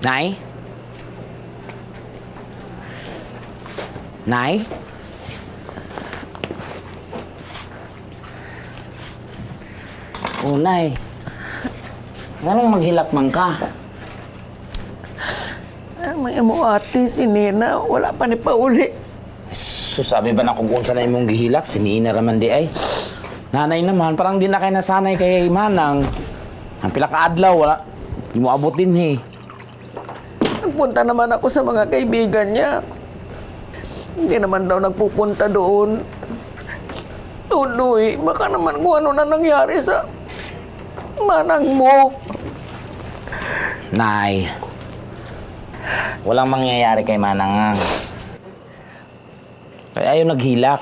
Nay? Nay? Oh, Nay. Anong maghilak man ka? Ah, may amo ate, si Nina, wala pa ni pauli. So, sabi ba na kung kung saan mong gihilak, si Nina raman di ay. Nanay naman, parang di na kayo nasanay kay Manang. Ang pila ka adlaw, wala. Di mo abot din eh. Nagpunta naman ako sa mga kaibigan niya. Hindi naman daw nagpupunta doon. Tuloy, baka naman kung ano na nangyari sa manang mo. Nay, walang mangyayari kay Manang. Kaya ayaw naghilak.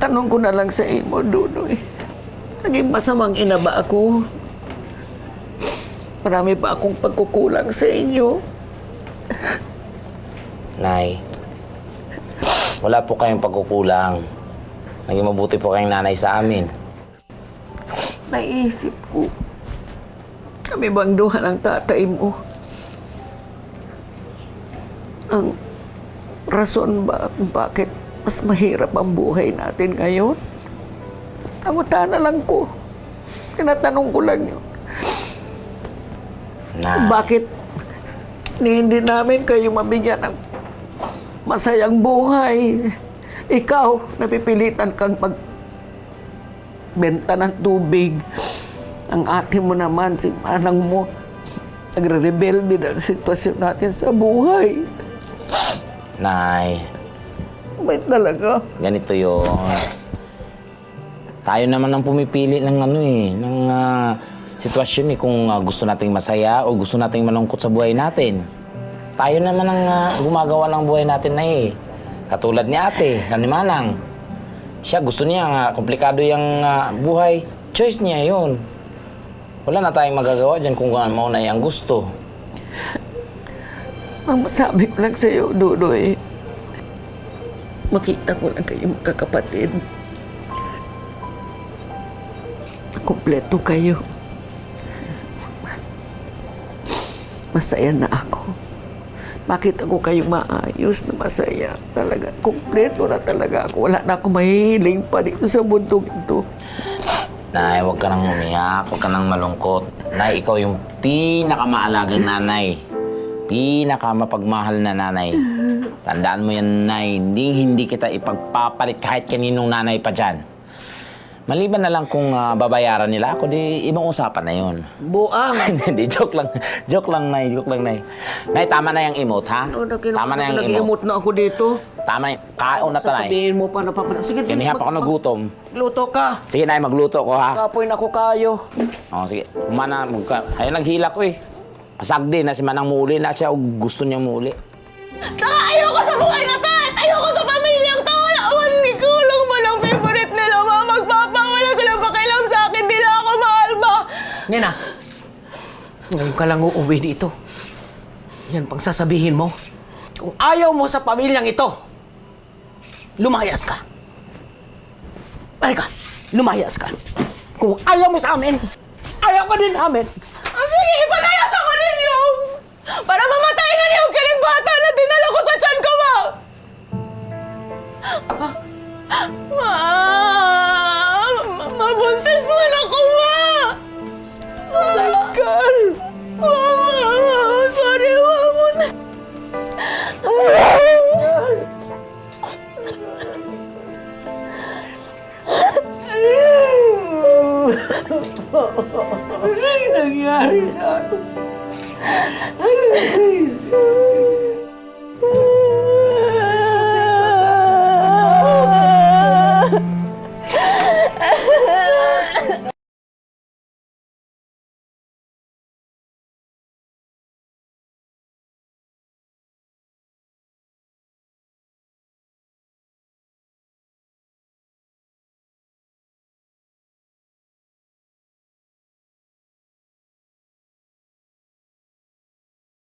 Tanong ko na lang sa imo, Dudoy. Naging masamang ina ba ako? Marami pa akong pagkukulang sa inyo. Nay, wala po kayong pagkukulang. Naging mabuti po kayong nanay sa amin. Naisip ko, kami bang duha ng tatay mo? Ang rason ba kung bakit mas mahirap ang buhay natin ngayon? Tangutan na lang ko. Tinatanong ko lang yun. Nay, Bakit ni hindi namin kayo mabigyan ng masayang buhay? Ikaw, napipilitan kang mag benta ng tubig. Ang ate mo naman, si manang mo, nagre-rebelde na sitwasyon natin sa buhay. Nay, May talaga. ganito yon. Tayo naman ang pumipili ng ano eh, ng ah, sitwasyon eh kung ah, gusto nating masaya o gusto nating malungkot sa buhay natin. Tayo naman ang ah, gumagawa ng buhay natin na eh. Katulad ni ate, ni. Siya gusto niya nga komplikado yung ah, buhay. Choice niya yun. Wala na tayong magagawa dyan kung ano mo na yung gusto. Ang masabi ko lang sa'yo, Dudoy, makita ko lang kayo magkakapatid. Kompleto kayo. Masaya na ako. Makita ko kayo maayos na masaya. Talaga, kompleto na talaga ako. Wala na ako mahihiling pa dito sa mundong ito. Nay, huwag ka nang umiyak, huwag ka nang malungkot. Nay, ikaw yung pinakamaalagang nanay. Pinakamapagmahal na nanay. Tandaan mo yan, Nay. Hindi, hindi kita ipagpapalit kahit kaninong nanay pa dyan. Maliban na lang kung ah, babayaran nila ako, di ibang usapan na yun. Buang! Hindi, joke lang. Joke lang, Nay. Joke lang, Nay. Nay, tama na yung emote, ha? Tama na yung emote. Nag-imot na ako dito. Tama na Kaon na tanay. Sasabihin mo pa na papan. Sige, sige. Kaniha pa ako mag- nagutom. Luto ka. Sige, Nay, magluto ko, ha? Kapoy na ko kayo. Oh, sige. Mana, magka... Ayun, naghila ko eh. Pasagdi na si Manang muli na siya o gusto niya muli. Tsaka ayoko sa buhay na to at ayoko sa pamilyang Nena, ngayon ka lang uuwi dito. Yan pang sasabihin mo. Kung ayaw mo sa pamilyang ito, lumayas ka. Halika, lumayas ka. Kung ayaw mo sa amin, ayaw ka din namin. Ah, sige, ipalayas ako rin. Para mamatay na niyo kiling bata na dinala ko sa tiyan ko, ma! Ah? Ano nangyari sa ato? Ano nangyari?